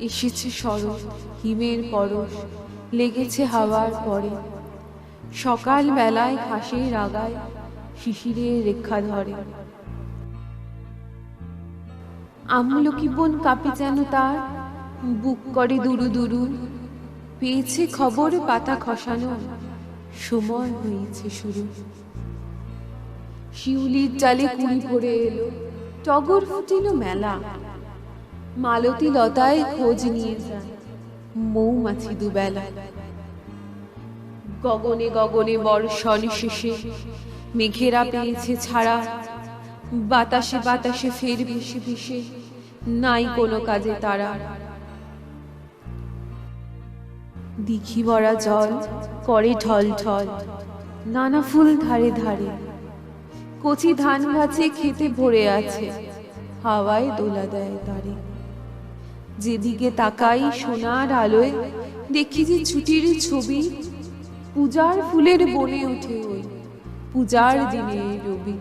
এসেছে শরৎ হিমের পরশ, লেগেছে হাওয়ার পরে। সকাল বেলায় ঘাসের আগায় শিশিরের রেখা ধরে। আমলকি বন কাঁপে যেন তার বুক করে দুরু দুরু। পেয়েছে খবর পাতা খসানো সময় হয়েছে শুরু। শিউলির জালে কুড়ি ভরে এলো, টগর ফুটিল মেলা। মালতী লতায় খোঁজ নিয়ে যায়। মৌমাছি দুবেলা। গগনে গগনে বর্ষণ শেষে মেঘেরা পেয়েছে ছাড়া। বাতাসে বাতাসে ফের ভেসে ভেসে নাই কোনো কাজে তারা। দিঘি ভরা জল করে ঢল ঢল, নানা ফুল ধারে ধারে। কচি ধান গাছে খেতে ভরে আছে, হাওয়ায় দোলা দেয় তারে। যেদিকে তাকাই সোনার আলোয়, দেখি যে ছুটির ছবি। পূজার ফুলের বনে ওঠে ওই, পূজার দিনে রবি।